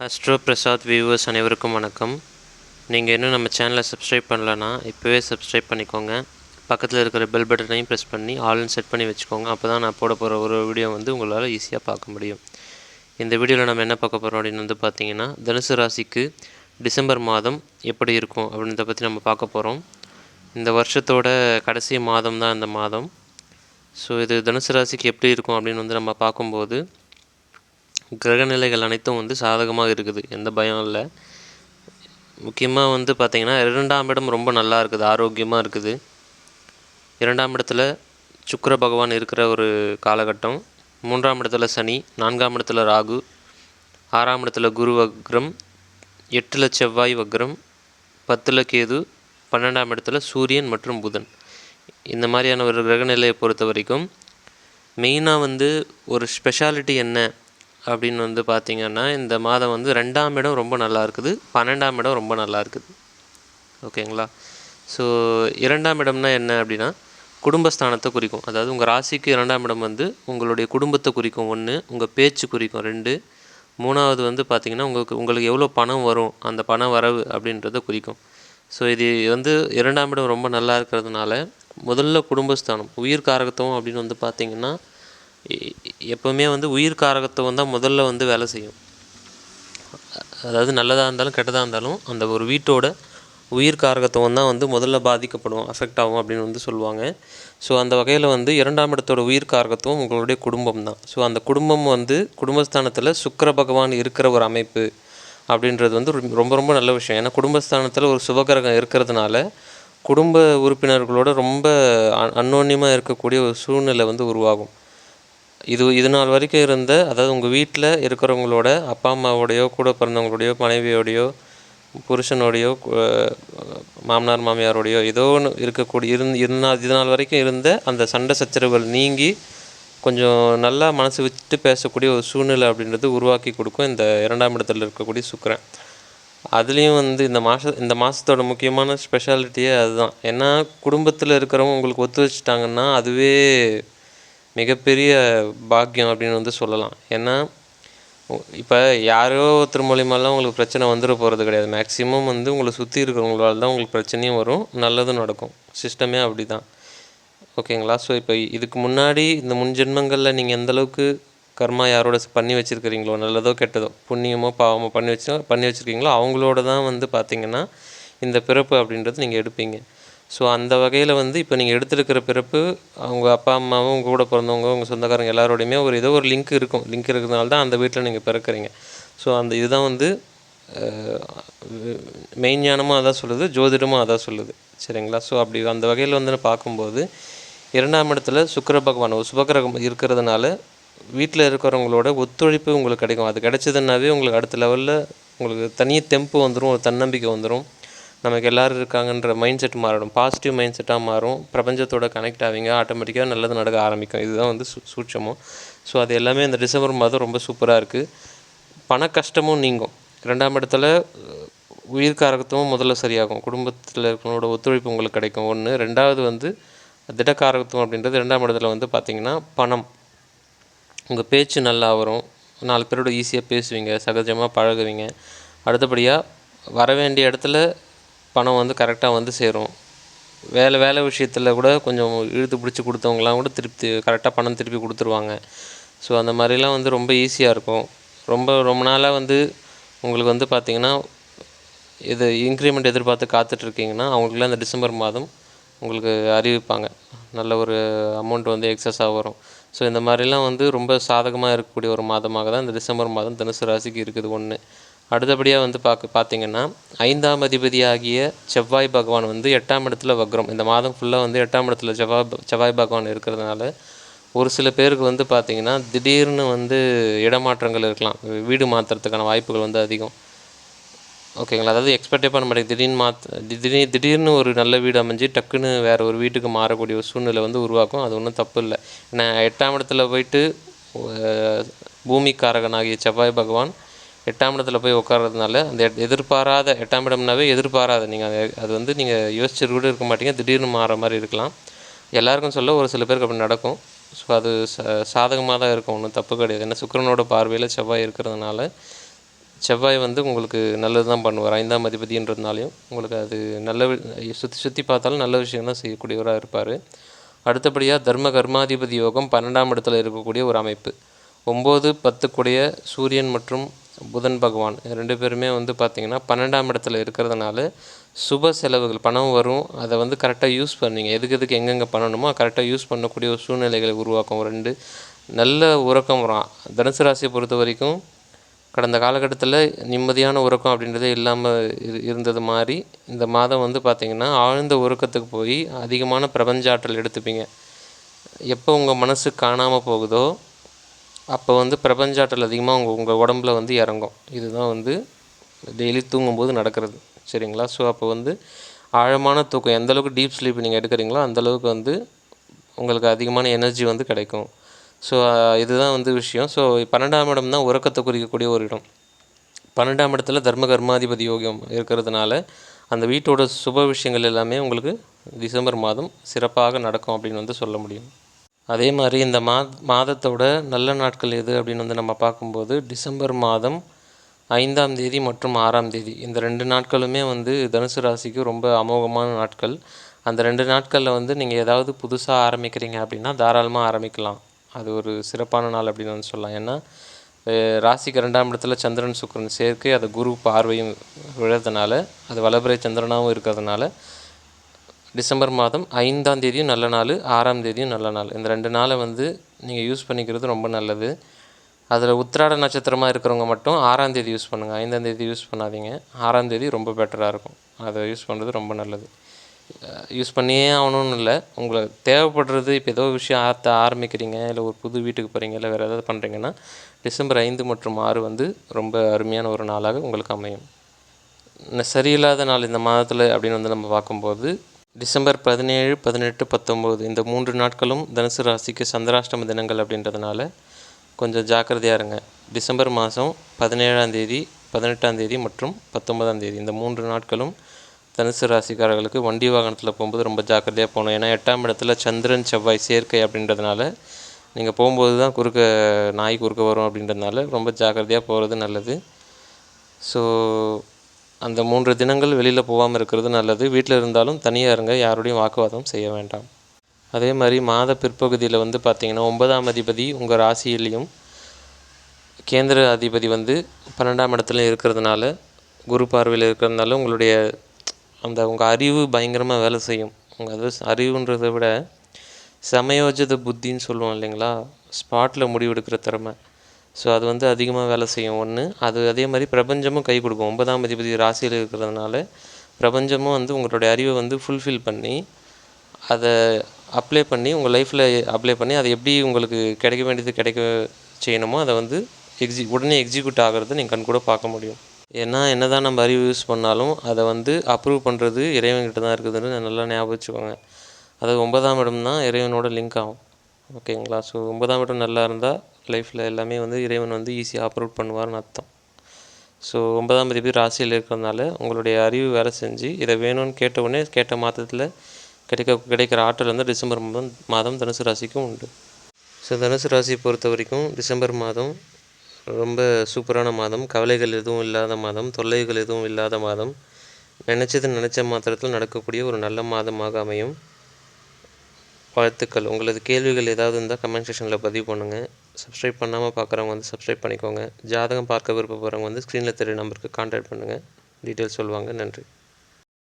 Astro Prasad viewers அனைவருக்கும் வணக்கம். நீங்கள் இன்னும் நம்ம சேனலை சப்ஸ்கிரைப் பண்ணலன்னா இப்போவே சப்ஸ்கிரைப் பண்ணிக்கோங்க. பக்கத்தில் இருக்கிற பெல் பட்டனையும் ப்ரெஸ் பண்ணி ஆல்னு செட் பண்ணி வச்சுக்கோங்க. அப்போ தான் நான் போட போகிற ஒரு வீடியோ வந்து உங்களால் ஈஸியாக பார்க்க முடியும். இந்த வீடியோவில் நம்ம என்ன பார்க்க போகிறோம் அப்படின்னு வந்து பார்த்தீங்கன்னா தனுசு ராசிக்கு டிசம்பர் மாதம் எப்படி இருக்கும் அப்படின்றத பற்றி நம்ம பார்க்க போகிறோம் இந்த வருஷத்தோட கடைசி மாதம் தான் இந்த மாதம். ஸோ இது தனுசு ராசிக்கு எப்படி இருக்கும் அப்படின்னு வந்து நம்ம பார்க்கும்போது கிரகநிலைகள் அனைத்தும் வந்து சாதகமாக இருக்குது. எந்த பயம் இல்லை. முக்கியமாக வந்து பார்த்திங்கன்னா இரண்டாம் இடம் ரொம்ப நல்லா இருக்குது. ஆரோக்கியமாக இருக்குது. இரண்டாம் இடத்துல சுக்கர பகவான் இருக்கிற ஒரு காலகட்டம். மூன்றாம் இடத்துல சனி நான்காம் இடத்துல ராகு ஆறாம் இடத்துல குரு வக்ரம் எட்டில் செவ்வாய் வக்ரம் பத்தில் கேது பன்னெண்டாம் இடத்துல சூரியன் மற்றும் புதன். இந்த மாதிரியான ஒரு கிரகநிலையை பொறுத்த வரைக்கும் மெயினாக வந்து ஒரு ஸ்பெஷாலிட்டி என்ன? அப்படின்னு வந்து பார்த்திங்கன்னா இந்த மாதம் வந்து ரெண்டாம் இடம் ரொம்ப நல்லா இருக்குது. பன்னெண்டாம் இடம் ரொம்ப நல்லா இருக்குது. ஓகேங்களா? ஸோ இரண்டாம் இடம்னா என்ன அப்படின்னா குடும்பஸ்தானத்தை குறிக்கும். அதாவது உங்கள் ராசிக்கு இரண்டாம் இடம் வந்து உங்களுடைய குடும்பத்தை குறிக்கும். ஒன்று உங்கள் பேச்சு குறிக்கும். ரெண்டு மூணாவது வந்து பார்த்திங்கன்னா உங்களுக்கு உங்களுக்கு எவ்வளோ பணம் வரும் அந்த பண வரவு அப்படின்றத குறிக்கும். ஸோ இது வந்து இரண்டாம் இடம் ரொம்ப நல்லா இருக்கிறதுனால முதல்ல குடும்பஸ்தானம் உயிர் காரகத்துவம் அப்படின்னு வந்து பார்த்திங்கன்னா எப்போவுமே வந்து உயிர் காரகத்துவம் தான் முதல்ல வந்து வேலை செய்யும். அதாவது நல்லதாக இருந்தாலும் கெட்டதாக இருந்தாலும் அந்த ஒரு வீட்டோட உயிர் காரகத்துவம் தான் வந்து முதல்ல பாதிக்கப்படும் அஃபெக்ட் ஆகும் அப்படின்னு வந்து சொல்லுவாங்க. ஸோ அந்த வகையில் வந்து இரண்டாம் இடத்தோட உயிர் காரகத்துவம் உங்களுடைய குடும்பம் தான். ஸோ அந்த குடும்பம் வந்து குடும்பஸ்தானத்தில் சுக்கிர பகவான் இருக்கிற ஒரு அமைப்பு அப்படின்றது வந்து ரொம்ப- ரொம்ப நல்ல விஷயம். ஏன்னா குடும்பஸ்தானத்தில் ஒரு சுபகிரகம் இருக்கிறதுனால குடும்ப உறுப்பினர்களோட ரொம்ப அ- இருக்கக்கூடிய ஒரு சூழ்நிலை வந்து உருவாகும். இது இது நாள் வரைக்கும் இருந்த அதாவது உங்கள் வீட்டில் இருக்கிறவங்களோட அப்பா அம்மாவோடையோ கூட பிறந்தவங்களோடையோ மனைவியோடையோ புருஷனோடையோ மாமனார் மாமியாரோடையோ ஏதோ ஒன்று இருக்கக்கூடிய இருந் இருந்தால் இது நாள் வரைக்கும் இருந்த அந்த சண்டை சச்சரவுகள் நீங்கி கொஞ்சம் நல்லா மனசு விட்டு பேசக்கூடிய ஒரு சூழ்நிலை அப்படின்றது உருவாக்கி கொடுக்கும் இந்த இரண்டாம் இடத்துல இருக்கக்கூடிய சுக்கிரன். அதுலேயும் வந்து இந்த மாத இந்த மாதத்தோட முக்கியமான ஸ்பெஷாலிட்டியே அதுதான். ஏன்னா குடும்பத்தில் இருக்கிறவங்க உங்களுக்கு ஒத்து வச்சுட்டாங்கன்னா அதுவே மிகப்பெரிய பாக்கியம் அப்படின்னு வந்து சொல்லலாம். ஏன்னா இப்போ யாரோ ஒருத்தர் மூலியமாலாம் உங்களுக்கு பிரச்சனை வந்துட போகிறது கிடையாது. மேக்ஸிமம் வந்து உங்களை சுற்றி இருக்கிறவங்களால தான் உங்களுக்கு பிரச்சனையும் வரும் நல்லதும் நடக்கும். சிஸ்டமே அப்படி தான் ஓகேங்களா ஸோ இப்போ இதுக்கு முன்னாடி இந்த முன்ஜென்மங்களில் நீங்கள் எந்த அளவுக்கு கர்மா யாரோட பண்ணி வச்சுருக்கிறீங்களோ நல்லதோ கெட்டதோ புண்ணியமோ பாவமோ பண்ணி வச்சு பண்ணி வச்சுருக்கீங்களோ அவங்களோட தான் வந்து பார்த்திங்கன்னா இந்த பிறப்பு அப்படின்றது நீங்கள் எடுப்பீங்க. ஸோ அந்த வகையில் வந்து இப்போ நீங்கள் எடுத்திருக்கிற பிறப்பு அவங்க அப்பா அம்மாவும் உங்கள் கூட பிறந்தவங்க உங்கள் சொந்தக்காரங்க எல்லாரோடையுமே ஒரு ஏதோ ஒரு லிங்க் இருக்கும். லிங்க் இருக்கிறதுனால தான் அந்த வீட்டில் நீங்கள் பிறக்கிறீங்க. ஸோ அந்த இதுதான் வந்து மெயின் ஞானமும் அதான் சொல்லுது ஜோதிடமும் அதான் சொல்லுது. சரிங்களா? ஸோ அப்படி அந்த வகையில் வந்து பார்க்கும்போது இரண்டாம் இடத்துல சுக்கர பகவான் ஒரு இருக்கிறதுனால வீட்டில் இருக்கிறவங்களோட ஒத்துழைப்பு உங்களுக்கு கிடைக்கும். அது கிடைச்சதுன்னாவே உங்களுக்கு அடுத்த லெவலில் உங்களுக்கு தனி தெம்பு வந்துடும் ஒரு தன்னம்பிக்கை வந்துடும் நமக்கு எல்லாரும் இருக்காங்கன்ற மைண்ட் செட் மாறிடும் பாசிட்டிவ் மைண்ட் செட்டாக மாறும். பிரபஞ்சத்தோட கனெக்ட் ஆவீங்க. ஆட்டோமேட்டிக்காக நல்லது நடக்க ஆரம்பிக்கும். இதுதான் வந்து சு சூட்சமும் ஸோ அது எல்லாமே இந்த டிசம்பர் மாதம் ரொம்ப சூப்பராக இருக்குது பண கஷ்டமும் நீங்கும். ரெண்டாம் இடத்துல அஹ், முதல்ல சரியாகும். குடும்பத்தில் இருக்கிறவங்களோட ஒத்துழைப்பு உங்களுக்கு கிடைக்கும். ஒன்று ரெண்டாவது வந்து திடக்காரகத்துவம் அப்படின்றது ரெண்டாம் இடத்துல வந்து பார்த்திங்கன்னா பணம். உங்கள் பேச்சு நல்லா வரும். நாலு பேரோட ஈஸியாக பேசுவீங்க. சகஜமாக பழகுவீங்க. அடுத்தபடியாக வர வேண்டிய இடத்துல பணம் வந்து கரெக்டாக வந்து சேரும். வேலை வேலை விஷயத்தில் கூட கொஞ்சம் இழுத்து பிடிச்சி கொடுத்தவங்களாம் கூட திருப்பி கரெக்டாக பணம் திருப்பி கொடுத்துருவாங்க. ஸோ அந்த மாதிரிலாம் வந்து ரொம்ப ஈஸியாக இருக்கும். ரொம்ப ரொம்ப நாளாக வந்து உங்களுக்கு வந்து பார்த்திங்கன்னா இது இன்க்ரிமெண்ட் எதிர்பார்த்து காத்துட்ருக்கீங்கன்னா அவங்களுக்குலாம் அந்த டிசம்பர் மாதம் உங்களுக்கு அறிவிப்பாங்க. நல்ல ஒரு அமௌண்ட் வந்து எக்ஸஸாக வரும். ஸோ இந்த மாதிரிலாம் வந்து ரொம்ப சாதகமாக இருக்கக்கூடிய ஒரு மாதமாக தான் இந்த டிசம்பர் மாதம் தனுசு ராசிக்கு இருக்குது ஒன்று அடுத்தபடியாக வந்து பார்க்க பார்த்தீங்கன்னா ஐந்தாம் அதிபதியாகிய செவ்வாய் பகவான் வந்து எட்டாம் இடத்துல வக்ரம். இந்த மாதம் ஃபுல்லாக வந்து எட்டாம் இடத்துல செவ்வாய் செவ்வாய் பகவான் இருக்கிறதுனால ஒரு சில பேருக்கு வந்து பார்த்திங்கன்னா திடீர்னு வந்து இடமாற்றங்கள் இருக்கலாம். வீடு மாற்றுறதுக்கான வாய்ப்புகள் வந்து அதிகம். ஓகேங்களா அதாவது எக்ஸ்பெக்டே பண்ண மாட்டேங்க. திடீர்னு மாற்ற திடீர் திடீர்னு ஒரு நல்ல வீடு அமைஞ்சு டக்குன்னு வேறு ஒரு வீட்டுக்கு மாறக்கூடிய ஒரு சூழ்நிலை வந்து உருவாக்கும். அது ஒன்றும் தப்பு இல்லை. ஏன்னா எட்டாம் இடத்துல போயிட்டு பூமிக்காரகனாகிய செவ்வாய் பகவான் எட்டாம் இடத்துல போய் உட்கார்றதுனால அந்த எதிர்பாராத எட்டாம் இடம்னாவே எதிர்பாராத. நீங்கள் அது வந்து நீங்கள் யோசிச்சு கூட இருக்க மாட்டீங்க. திடீர்னு மாற மாதிரி இருக்கலாம். எல்லாருக்கும் சொல்ல ஒரு சில பேருக்கு அப்படி நடக்கும். ஸோ அது ச சாதகமாக தான் இருக்கும். ஒன்றும் தப்பு கிடையாது. ஏன்னா சுக்கரனோட பார்வையில் செவ்வாய் இருக்கிறதுனால செவ்வாய் வந்து உங்களுக்கு நல்லது தான் பண்ணுவார். ஐந்தாம் அதிபதின்றதுனாலையும் உங்களுக்கு அது நல்ல சுற்றி சுற்றி பார்த்தாலும் நல்ல விஷயம் தான் செய்யக்கூடியவராக இருப்பார். அடுத்தபடியாக தர்ம கர்மாதிபதி யோகம் பன்னெண்டாம் இடத்துல இருக்கக்கூடிய ஒரு அமைப்பு. ஒம்பது பத்துக்குடைய சூரியன் மற்றும் புதன் பகவான் ரெண்டு பேருமே வந்து பார்த்திங்கன்னா பன்னெண்டாம் இடத்துல இருக்கிறதுனால சுப செலவுகள் பணம் வரும். அதை வந்து கரெக்டாக யூஸ் பண்ணுவீங்க எதுக்கு எதுக்கு எங்கெங்கே பண்ணணுமோ கரெக்டாக யூஸ் பண்ணக்கூடிய ஒரு சூழ்நிலைகளை உருவாக்கும். ரெண்டு நல்ல உறக்கம் வரும். தனுசு ராசியை பொறுத்த வரைக்கும் கடந்த காலகட்டத்தில் நிம்மதியான உறக்கம் அப்படின்றதே இல்லாமல் இரு இருந்தது மாதிரி இந்த மாதம் வந்து பார்த்திங்கன்னா ஆழ்ந்த உறக்கத்துக்கு போய் அதிகமான பிரபஞ்ச ஆற்றல் எடுத்துப்பீங்க. எப்போ உங்கள் மனசு காணாமல் போகுதோ அப்போ வந்து பிரபஞ்ச ஆற்றல் அதிகமாக உங்கள் உங்கள் உடம்புல வந்து இறங்கும். இதுதான் வந்து டெய்லி தூங்கும்போது நடக்கிறது. சரிங்களா? ஸோ அப்போ வந்து ஆழமான தூக்கம் எந்தளவுக்கு டீப் ஸ்லீப் நீங்கள் எடுக்கிறீங்களோ அந்தளவுக்கு வந்து உங்களுக்கு அதிகமான எனர்ஜி வந்து கிடைக்கும். ஸோ இதுதான் வந்து விஷயம். ஸோ பன்னெண்டாம் இடம் தான் உறக்கத்தை குறிக்கக்கூடிய ஒரு இடம். பன்னெண்டாம் இடத்துல தர்ம கர்மாதிபதி யோகம் இருக்கிறதுனால அந்த வீட்டோட சுப விஷயங்கள் எல்லாமே உங்களுக்கு டிசம்பர் மாதம் சிறப்பாக நடக்கும் அப்படின்னு வந்து சொல்ல முடியும். அதே மாதிரி இந்த மா மாதத்தோட நல்ல நாட்கள் எது அப்படின்னு வந்து நம்ம பார்க்கும்போது டிசம்பர் மாதம் ஐந்தாம் தேதி மற்றும் ஆறாம் தேதி. இந்த ரெண்டு நாட்களுமே வந்து தனுசு ராசிக்கு ரொம்ப அமோகமான நாட்கள். அந்த ரெண்டு நாட்களில் வந்து நீங்கள் ஏதாவது புதுசாக ஆரம்பிக்கிறீங்க அப்படின்னா தாராளமாக ஆரம்பிக்கலாம். அது ஒரு சிறப்பான நாள் அப்படின்னு வந்து சொல்லலாம். ஏன்னா ராசிக்கு ரெண்டாம் இடத்துல சந்திரன் சுக்கிரன் சேர்க்கை அது குரு பார்வையும் விழுறதுனால அது வலபுரை சந்திரனாகவும் இருக்கிறதுனால டிசம்பர் மாதம் ஐந்தாம் தேதியும் நல்ல நாள் ஆறாம் தேதியும் நல்ல நாள். இந்த ரெண்டு நாளை வந்து நீங்கள் யூஸ் பண்ணிக்கிறது ரொம்ப நல்லது. அதில் உத்திராட நட்சத்திரமாக இருக்கிறவங்க மட்டும் ஆறாம் தேதி யூஸ் பண்ணுங்கள் ஐந்தாம் தேதி யூஸ் பண்ணாதீங்க. ஆறாம் தேதி ரொம்ப பெட்டராக இருக்கும். அதை யூஸ் பண்ணுறது ரொம்ப நல்லது. யூஸ் பண்ணியே ஆகணும்னு இல்லை. உங்களுக்கு தேவைப்படுறது இப்போ ஏதோ விஷயம் ஆற்ற ஆரம்பிக்கிறீங்க இல்லை ஒரு புது வீட்டுக்கு போகிறீங்க இல்லை வேறு ஏதாவது பண்ணுறீங்கன்னா டிசம்பர் ஐந்து மற்றும் ஆறு வந்து ரொம்ப அருமையான ஒரு நாளாக உங்களுக்கு அமையும். சரியில்லாத நாள் இந்த மாதத்தில் அப்படின்னு வந்து நம்ம பார்க்கும்போது டிசம்பர் பதினேழு பதினெட்டு பத்தொம்போது இந்த மூன்று நாட்களும் தனுசு ராசிக்கு சந்திராஷ்டம தினங்கள் அப்படின்றதுனால கொஞ்சம் ஜாக்கிரதையாக இருங்க. டிசம்பர் மாதம் பதினேழாம் தேதி பதினெட்டாம் தேதி மற்றும் பத்தொன்பதாம் தேதி இந்த மூன்று நாட்களும் தனுசு ராசிக்காரர்களுக்கு வண்டி வாகனத்தில் போகும்போது ரொம்ப ஜாக்கிரதையாக போகணும். ஏன்னா எட்டாம் இடத்துல சந்திரன் செவ்வாய் சேர்க்கை அப்படின்றதுனால நீங்கள் போகும்போது தான் குறுக்க நாய் குறுக்க வரும் அப்படின்றதுனால ரொம்ப ஜாக்கிரதையாக போகிறது நல்லது. ஸோ அந்த மூன்று தினங்கள் வெளியில் போகாமல் இருக்கிறது நல்லது. வீட்டில் இருந்தாலும் தனியாக இருங்க யாரோடையும் வாக்குவாதம் செய்ய வேண்டாம். அதே மாதிரி மாத பிற்பகுதியில் வந்து பார்த்தீங்கன்னா ஒன்பதாம் அதிபதி உங்கள் ராசியிலையும் கேந்திர அதிபதி வந்து பன்னெண்டாம் இடத்துல இருக்கிறதுனால குரு பார்வையில் இருக்கிறதுனால உங்களுடைய அந்த உங்கள் அறிவு பயங்கரமாக வேலை செய்யும். உங்கள் அது அறிவுன்றதை விட சமயோஜித புத்தின்னு சொல்லுவோம் இல்லைங்களா? ஸ்பாட்டில் முடிவெடுக்கிற திறமை. ஸோ அது வந்து அதிகமாக வேலை செய்யும். ஒன்று அது அதே மாதிரி பிரபஞ்சமும் கை கொடுக்கும். ஒன்பதாம் அதிபதி ராசியில் இருக்கிறதுனால பிரபஞ்சமும் வந்து உங்களுடைய அறிவை வந்து ஃபுல்ஃபில் பண்ணி அதை அப்ளை பண்ணி உங்கள் லைஃப்பில் அப்ளை பண்ணி அதை எப்படி உங்களுக்கு கிடைக்க வேண்டியது கிடைக்க செய்யணுமோ அதை வந்து எக்ஸி உடனே எக்ஸிக்யூட் ஆகிறத நீங்கள் கண் கூட பார்க்க முடியும். ஏன்னா என்ன தான் நம்ம அறிவு யூஸ் பண்ணாலும் அதை வந்து அப்ரூவ் பண்ணுறது இறைவன்கிட்ட தான் இருக்குதுன்னு நல்லா ஞாபகம் வச்சுக்கோங்க. அது ஒன்பதாம் இடம் தான் இறைவனோட லிங்க் ஆகும். ஓகேங்களா ஸோ ஒன்பதாம் இடம் நல்லா இருந்தால் லைஃப்பில் எல்லாமே வந்து இறைவன் வந்து ஈஸியாக அப்ரூவ் பண்ணுவார்னு அர்த்தம். ஸோ ஒன்பதாம் தேதி ராசியில் இருக்கிறதுனால உங்களுடைய அறிவு வேலை செஞ்சு இதை வேணும்னு கேட்ட உடனே கேட்ட மாதத்தில் கிடைக்க கிடைக்கிற ஆற்றல் வந்து டிசம்பர் மாதம் மாதம் தனுசு ராசிக்கும் உண்டு. ஸோ தனுசு ராசியை பொறுத்த வரைக்கும் டிசம்பர் மாதம் ரொம்ப சூப்பரான மாதம். கவலைகள் எதுவும் இல்லாத மாதம் தொல்லைகள் எதுவும் இல்லாத மாதம். நினச்சது நினச்ச மாத்திரத்தில் நடக்கக்கூடிய ஒரு நல்ல மாதமாக அமையும். வாழ்த்துக்கள். உங்களது கேள்விகள் ஏதாவது இருந்தால் கமெண்ட் செக்ஷனில் பதிவு பண்ணுங்கள் சப்ஸ்கிரைப் பண்ணாமல் பார்க்குறவங்க வந்து சப்ஸ்கிரைப் பண்ணிக்கோங்க. ஜாதகம் பார்க்க விருப்பப்படுறவங்க வந்து ஸ்க்ரீனில் தெரிய நம்பருக்கு கான்டாக்ட் பண்ணுங்கள் டீட்டெயில்ஸ் சொல்லுவாங்க. நன்றி.